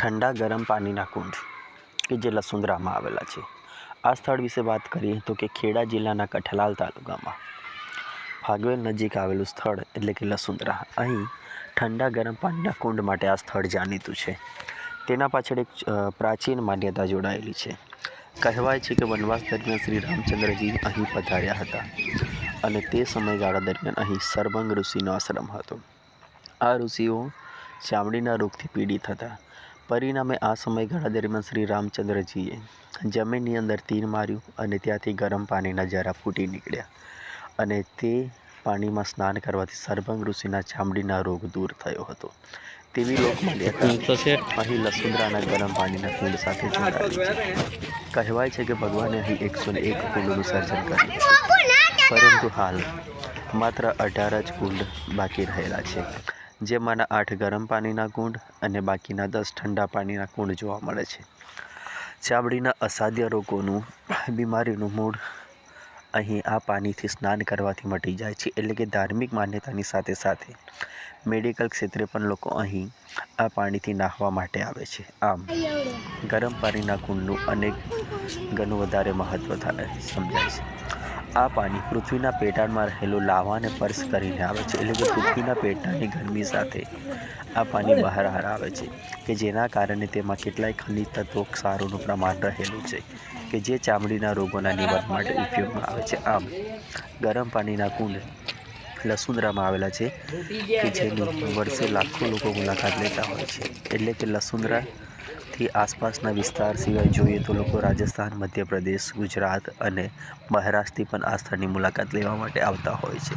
ઠંડા ગરમ પાણીના કુંડ, કે જે લસુંદરામાં આવેલા છે. આ સ્થળ વિશે વાત કરીએ તો કે ખેડા જિલ્લાના કઠલાલ તાલુકામાં. ફાગવેલ નજીક આવેલું સ્થળ એટલે કે લસુંદરા. અહીં ઠંડા ગરમ પાણીના કુંડ માટે આ સ્થળ જાણીતું છે. તેના પાછળ એક પ્રાચીન માન્યતા જોડાયેલી છે. કહેવાય છે કે વનવાસ દરમિયાન શ્રી રામચંદ્રજી અહીં પધાર્યા હતા અને તે સમયગાળા દરમિયાન અહીં સરભંગ ઋષિનો આશ્રમ હતો. આ ઋષિઓ ચામડીના રોગથી પીડિત હતા. પરિણામે આ સમયગાળા દરમિયાન શ્રી રામચંદ્રજીએ જમીનની અંદર તીર માર્યું અને ત્યાંથી ગરમ પાણીના જરા ફૂટી નીકળ્યા અને તે પાણીમાં સ્નાન કરવાથી સરભંગ ઋષિના ચામડીના રોગ દૂર થયો હતો. તેવી લોકમાન્યતા અહીં લસુંદરાના ગરમ પાણીના કુંડ સાથે જોડાયેલી છે. કહેવાય છે કે ભગવાને અહીં એકસો ને એક કુંડનું સર્જન કર્યું પરંતુ હાલ માત્ર અઢાર જ કુંડ બાકી રહેલા છે. જેમાંના આઠ ગરમ પાણીના કુંડ અને બાકીના દસ ઠંડા પાણીના કુંડ જોવા મળે છે. ચામડીના અસાધ્ય રોગોનું, બીમારીનું મૂળ અહીં આ પાણીથી સ્નાન કરવાથી મટી જાય છે, એટલે કે ધાર્મિક માન્યતાની સાથે સાથે મેડિકલ ક્ષેત્રે પણ લોકો અહીં આ પાણીથી નાહવા માટે આવે છે. આમ, ગરમ પાણીના કુંડનું અનેક ગણું વધારે મહત્ત્વ સમજાય છે. આ પાણી પૃથ્વીના પેટાળમાં રહેલું લાવાને સ્પર્શ કરીને આવે છે, એટલે કે પૃથ્વીના પેટાળની ગરમી સાથે આ પાણી બહાર આવે છે, કે જેના કારણે તેમાં કેટલાય ખનિજ તત્વો ક્ષારોનું પ્રમાણ રહેલું છે, કે જે ચામડીના રોગોના નિવારણ માટે ઉપયોગમાં આવે છે. આમ, ગરમ પાણીના કુંડ લસુંદરામાં આવેલા છે, કે જેની વર્ષે લાખો લોકો મુલાકાત લેતા હોય છે, એટલે કે લસુંદરાથી આસપાસના વિસ્તાર સિવાય જોઈએ તો લોકો રાજસ્થાન, મધ્યપ્રદેશ, ગુજરાત અને મહારાષ્ટ્રથી પણ આ સ્થળની મુલાકાત લેવા માટે આવતા હોય છે.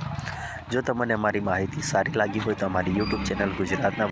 જો તમને અમારી માહિતી સારી લાગી હોય તો અમારી યુટ્યુબ ચેનલ ગુજરાતના